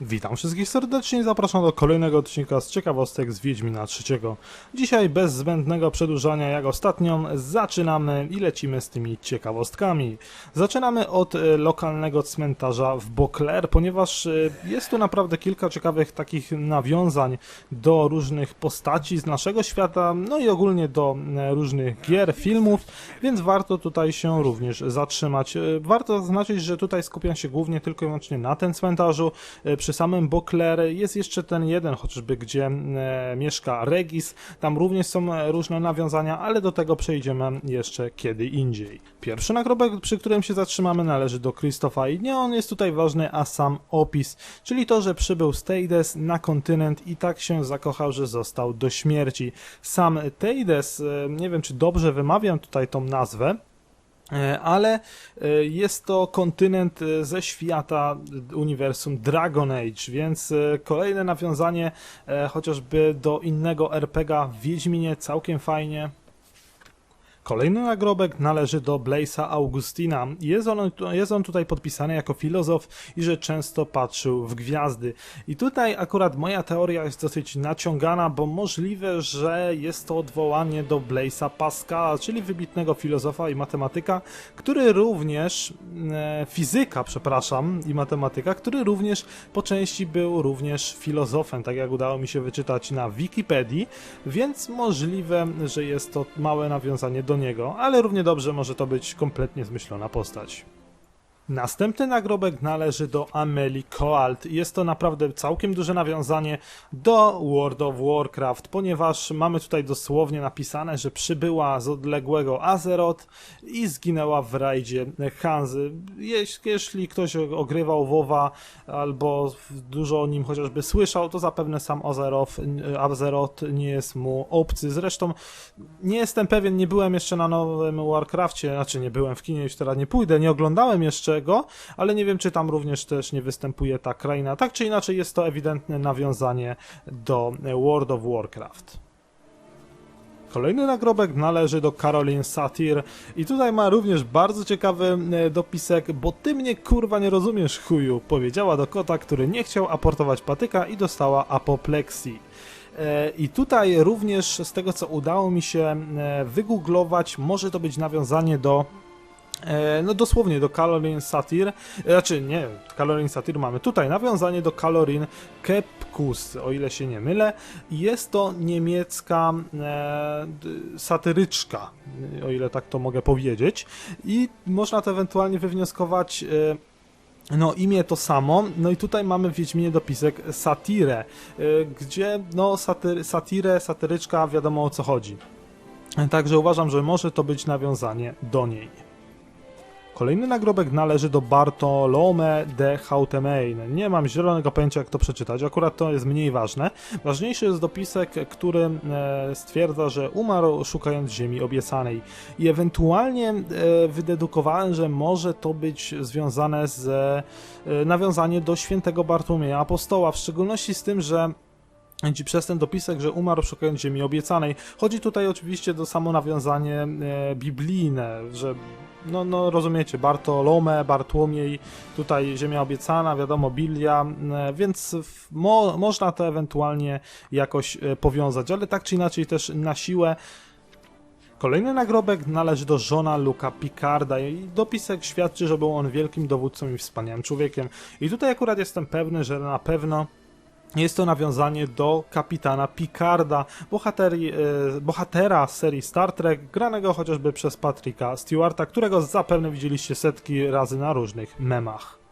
Witam wszystkich serdecznie i zapraszam do kolejnego odcinka z ciekawostek z Wiedźmina III. Dzisiaj bez zbędnego przedłużania jak ostatnią zaczynamy i lecimy z tymi ciekawostkami. Zaczynamy od e, lokalnego cmentarza w Beauclair, ponieważ e, jest tu naprawdę kilka ciekawych takich nawiązań do różnych postaci z naszego świata, no i ogólnie do e, różnych gier, filmów, więc warto tutaj się również zatrzymać. Warto zaznaczyć, że tutaj skupiam się głównie tylko i wyłącznie na tym cmentarzu. Przy samym Beauclair jest jeszcze ten jeden, chociażby gdzie e, mieszka Regis. Tam również są e, różne nawiązania, ale do tego przejdziemy jeszcze kiedy indziej. Pierwszy nagrobek, przy którym się zatrzymamy, należy do Krzysztofa i nie on jest tutaj ważny, a sam opis, czyli to, że przybył z Teides na kontynent i tak się zakochał, że został do śmierci. Sam Teides, e, nie wiem czy dobrze wymawiam tutaj tą nazwę, ale e, jest to kontynent e, ze świata e, uniwersum Dragon Age, więc e, kolejne nawiązanie e, chociażby do innego RPGa w Wiedźminie całkiem fajnie. Kolejny nagrobek należy do Blaze'a Augustina. Jest on, jest on tutaj podpisany jako filozof i że często patrzył w gwiazdy. I tutaj akurat moja teoria jest dosyć naciągana, bo możliwe, że jest to odwołanie do Blaze'a Pascala, czyli wybitnego filozofa i matematyka, który również, e, fizyka, przepraszam, i matematyka, który również po części był również filozofem, tak jak udało mi się wyczytać na Wikipedii, więc możliwe, że jest to małe nawiązanie do niego, ale równie dobrze może to być kompletnie zmyślona postać. Następny nagrobek należy do Amelie Coalt. Jest to naprawdę całkiem duże nawiązanie do World of Warcraft, ponieważ mamy tutaj dosłownie napisane, że przybyła z odległego Azeroth i zginęła w rajdzie Hanzy. Jeś- Jeśli ktoś ogrywał WoWa albo dużo o nim chociażby słyszał, to zapewne sam Azeroth, Azeroth nie jest mu obcy. Zresztą nie jestem pewien, nie byłem jeszcze na nowym Warcrafcie, znaczy nie byłem w kinie, już teraz nie pójdę, nie oglądałem jeszcze go, ale nie wiem, czy tam również też nie występuje ta kraina. Tak czy inaczej jest to ewidentne nawiązanie do World of Warcraft. Kolejny nagrobek należy do Caroline Satir i tutaj ma również bardzo ciekawy e, dopisek, bo ty mnie kurwa nie rozumiesz chuju, powiedziała do kota, który nie chciał aportować patyka i dostała apopleksji. E, I tutaj również z tego co udało mi się e, wygooglować, może to być nawiązanie do No dosłownie do Calorin Satir, e, znaczy nie, Calorin Satir mamy tutaj, nawiązanie do Calorin Kepkus, o ile się nie mylę. Jest to niemiecka e, satyryczka, o ile tak to mogę powiedzieć. I można to ewentualnie wywnioskować e, no, imię to samo, no i tutaj mamy w Wiedźminie dopisek satire, y, gdzie, no, satyr, satire, satyryczka, wiadomo o co chodzi. Także uważam, że może to być nawiązanie do niej. Kolejny nagrobek należy do Bartolome de Hautemein. Nie mam zielonego pojęcia, jak to przeczytać, akurat to jest mniej ważne. Ważniejszy jest dopisek, który e, stwierdza, że umarł szukając ziemi obiecanej. I ewentualnie e, wydedukowałem, że może to być związane z e, nawiązanie do świętego Bartłomieja Apostoła, w szczególności z tym, że Przez ten dopisek, że umarł szukając ziemi obiecanej. Chodzi tutaj oczywiście do samo nawiązanie e, biblijne, że no, no rozumiecie, Bartolome, Bartłomiej, tutaj ziemia obiecana, wiadomo, Biblia, e, więc mo, można to ewentualnie jakoś e, powiązać, ale tak czy inaczej też na siłę Kolejny nagrobek należy do żona Luka Picarda i dopisek świadczy, że był on wielkim dowódcą i wspaniałym człowiekiem. I tutaj akurat jestem pewny, że na pewno jest to nawiązanie do kapitana Picarda, bohateri, e, bohatera serii Star Trek, granego chociażby przez Patricka Stewarta, którego zapewne widzieliście setki razy na różnych memach.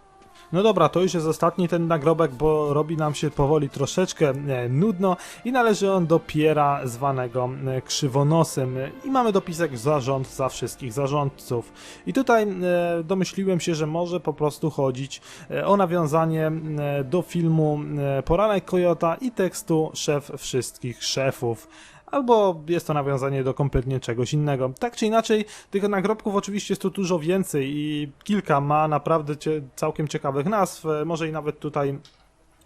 No dobra, to już jest ostatni ten nagrobek, bo robi nam się powoli troszeczkę e, nudno i należy on do Piera zwanego e, Krzywonosem i mamy dopisek zarządca wszystkich zarządców. I tutaj e, domyśliłem się, że może po prostu chodzić o nawiązanie do filmu Poranek Kojota i tekstu Szef wszystkich szefów albo jest to nawiązanie do kompletnie czegoś innego. Tak czy inaczej, tych nagrobków oczywiście jest tu dużo więcej i kilka ma naprawdę całkiem ciekawych nazw, e, może i nawet tutaj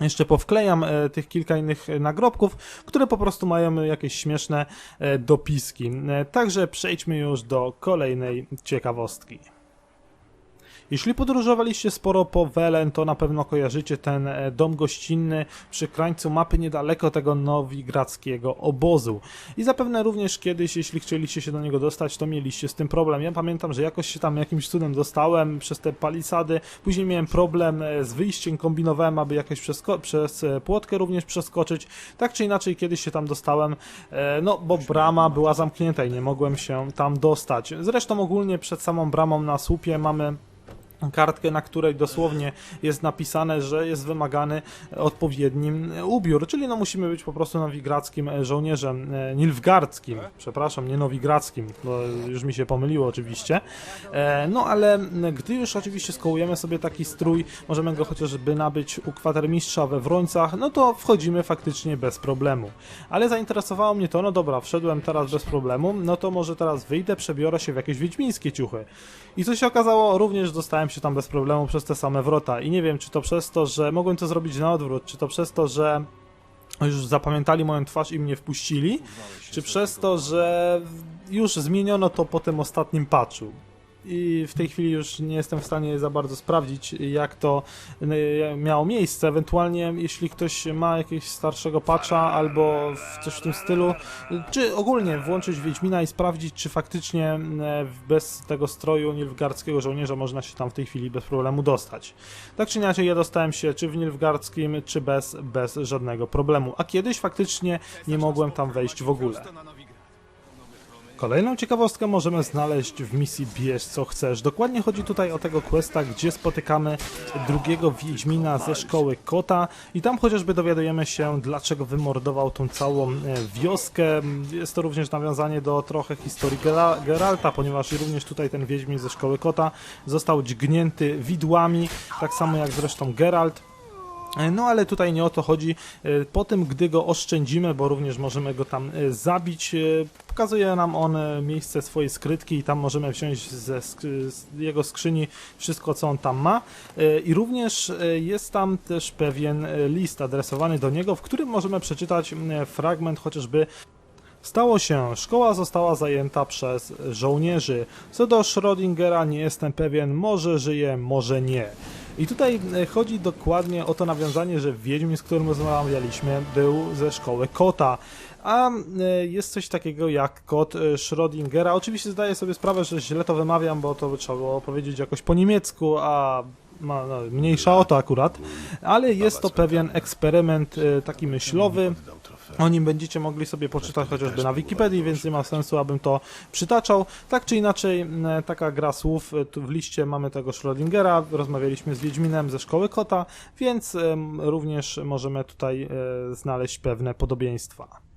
jeszcze powklejam e, tych kilka innych nagrobków, które po prostu mają jakieś śmieszne e, dopiski. Także przejdźmy już do kolejnej ciekawostki. Jeśli podróżowaliście sporo po Welen, to na pewno kojarzycie ten e, dom gościnny przy krańcu mapy niedaleko tego nowigradzkiego obozu. I zapewne również kiedyś, jeśli chcieliście się do niego dostać, to mieliście z tym problem. Ja pamiętam, że jakoś się tam jakimś cudem dostałem przez te palisady, później miałem problem e, z wyjściem, kombinowałem, aby jakoś przez e, płotkę również przeskoczyć. Tak czy inaczej, kiedyś się tam dostałem, no bo brama była zamknięta i nie mogłem się tam dostać. Zresztą ogólnie przed samą bramą na słupie mamy kartkę, na której dosłownie jest napisane, że jest wymagany odpowiedni ubiór, czyli no musimy być po prostu nowigradzkim żołnierzem, e, nilfgardzkim, przepraszam, nie nowigradzkim, bo już mi się pomyliło oczywiście. E, No ale gdy już oczywiście skołujemy sobie taki strój, możemy go chociażby nabyć u kwatermistrza we Wrońcach, no to wchodzimy faktycznie bez problemu. Ale zainteresowało mnie to, no dobra, wszedłem teraz bez problemu, no to może teraz wyjdę, przebiorę się w jakieś wiedźmińskie ciuchy. I co się okazało, również dostałem się tam bez problemu przez te same wrota. I nie wiem, czy to przez to, że mogłem to zrobić na odwrót, czy to przez to, że już zapamiętali moją twarz i mnie wpuścili, czy przez to, że już zmieniono to po tym ostatnim patchu. I w tej chwili już nie jestem w stanie za bardzo sprawdzić, jak to y, miało miejsce. Ewentualnie, jeśli ktoś ma jakiegoś starszego patcha albo coś w tym stylu, czy ogólnie włączyć Wiedźmina i sprawdzić, czy faktycznie y, bez tego stroju nilfgardzkiego żołnierza można się tam w tej chwili bez problemu dostać. Tak czy inaczej, ja dostałem się czy w nilfgardzkim, czy bez, bez żadnego problemu. A kiedyś faktycznie nie mogłem tam wejść w ogóle. Kolejną ciekawostkę możemy znaleźć w misji Bierz co chcesz. Dokładnie chodzi tutaj o tego questa, gdzie spotykamy drugiego Wiedźmina ze szkoły Kota i tam chociażby dowiadujemy się, dlaczego wymordował tą całą e, wioskę. Jest to również nawiązanie do trochę historii Gera- Geralta, ponieważ również tutaj ten Wiedźmin ze szkoły Kota został dźgnięty widłami, tak samo jak zresztą Geralt. E, No ale tutaj nie o to chodzi. E, Po tym, gdy go oszczędzimy, bo również możemy go tam e, zabić, pokazuje nam on miejsce swojej skrytki i tam możemy wziąć ze jego skrzyni wszystko, co on tam ma. I również jest tam też pewien list adresowany do niego, w którym możemy przeczytać fragment chociażby Stało się, szkoła została zajęta przez żołnierzy. Co do Schrödingera nie jestem pewien, może żyje, może nie. I tutaj e, chodzi dokładnie o to nawiązanie, że Wiedźmin, z którym rozmawialiśmy, był ze szkoły kota. A e, jest coś takiego jak kot e, Schrödingera. Oczywiście zdaję sobie sprawę, że źle to wymawiam, bo to by trzeba było powiedzieć jakoś po niemiecku, a no, mniejsza o to akurat. Ale jest to pewien eksperyment taki myślowy. O nim będziecie mogli sobie poczytać chociażby na Wikipedii, więc nie ma sensu, abym to przytaczał. Tak czy inaczej, m, taka gra słów, e, tu w liście mamy tego Schrödingera, rozmawialiśmy z Wiedźminem ze Szkoły Kota, więc również możemy tutaj e, znaleźć pewne podobieństwa.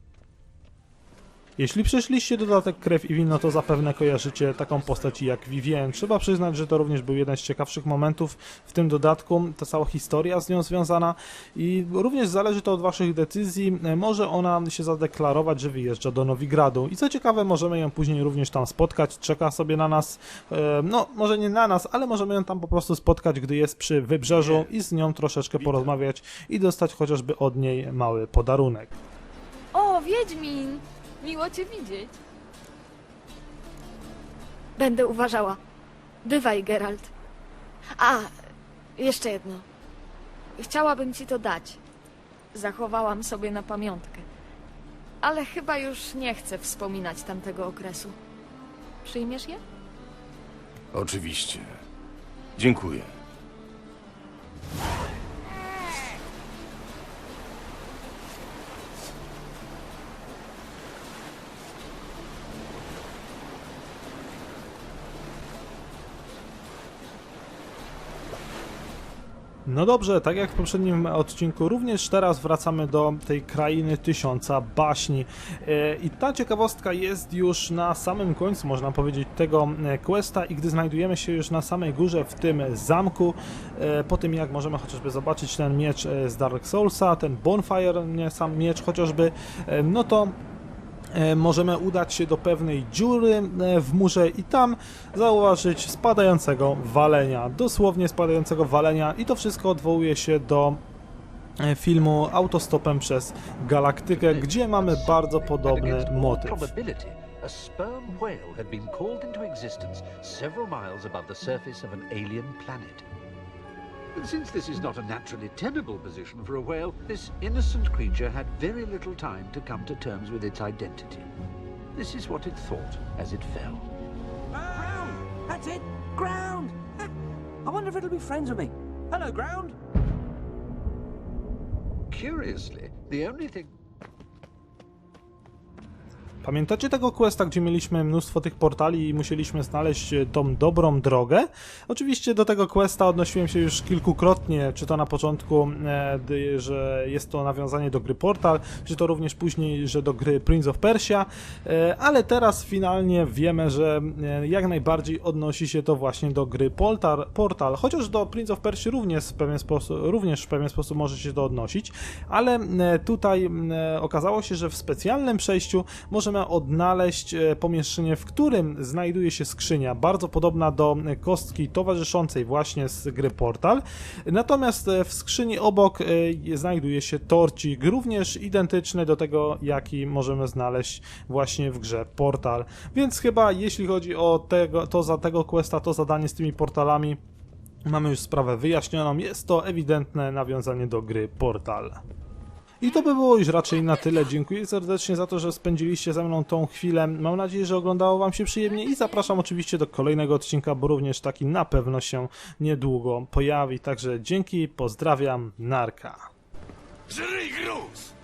Jeśli przeszliście dodatek Krew i Wino, to zapewne kojarzycie taką postać jak Vivien. Trzeba przyznać, że to również był jeden z ciekawszych momentów w tym dodatku, ta cała historia z nią związana i również zależy to od waszych decyzji. Może ona się zadeklarować, że wyjeżdża do Nowigradu i co ciekawe, możemy ją później również tam spotkać, czeka sobie na nas, e, no może nie na nas, ale możemy ją tam po prostu spotkać, gdy jest przy wybrzeżu i z nią troszeczkę porozmawiać i dostać chociażby od niej mały podarunek. O, Wiedźmin! Miło cię widzieć. Będę uważała. Bywaj, Geralt. A, jeszcze jedno. Chciałabym ci to dać. Zachowałam sobie na pamiątkę. Ale chyba już nie chcę wspominać tamtego okresu. Przyjmiesz je? Oczywiście. Dziękuję. No dobrze, tak jak w poprzednim odcinku, również teraz wracamy do tej krainy tysiąca baśni. E, I ta ciekawostka jest już na samym końcu, można powiedzieć, tego e, questa i gdy znajdujemy się już na samej górze w tym zamku, e, po tym jak możemy chociażby zobaczyć ten miecz z Dark Soulsa, ten Bonfire, nie sam miecz chociażby, no to możemy udać się do pewnej dziury e, w murze i tam zauważyć spadającego walenia, dosłownie spadającego walenia i to wszystko odwołuje się do e, filmu Autostopem przez Galaktykę, gdzie mamy bardzo podobny motyw. sperm whale had been called into existence. Since this is not a naturally tenable position for a whale, this innocent creature had very little time to come to terms with its identity. This is what it thought as it fell. Ground! That's it! Ground! I wonder if it'll be friends with me. Hello, Ground! Curiously, the only thing Pamiętacie tego questa, gdzie mieliśmy mnóstwo tych portali i musieliśmy znaleźć e, tą dobrą drogę? Oczywiście do tego questa odnosiłem się już kilkukrotnie, czy to na początku, e, że jest to nawiązanie do gry Portal, czy to również później, że do gry Prince of Persia, e, ale teraz finalnie wiemy, że jak najbardziej odnosi się to właśnie do gry Portal, Portal chociaż do Prince of Persia również w pewien sposób, również w pewien sposób może się to odnosić, ale tutaj okazało się, że w specjalnym przejściu możemy odnaleźć e, pomieszczenie, w którym znajduje się skrzynia, bardzo podobna do e, kostki towarzyszącej właśnie z gry Portal. Natomiast e, w skrzyni obok znajduje się torcik, również identyczny do tego, jaki możemy znaleźć właśnie w grze Portal. Więc chyba jeśli chodzi o tego, to za tego questa, to zadanie z tymi portalami, Mamy już sprawę wyjaśnioną, jest to ewidentne nawiązanie do gry Portal. I to by było już raczej na tyle. Dziękuję serdecznie za to, że spędziliście ze mną tą chwilę. Mam nadzieję, że oglądało Wam się przyjemnie i zapraszam oczywiście do kolejnego odcinka, bo również taki na pewno się niedługo pojawi. Także dzięki, pozdrawiam, narka. Gruz!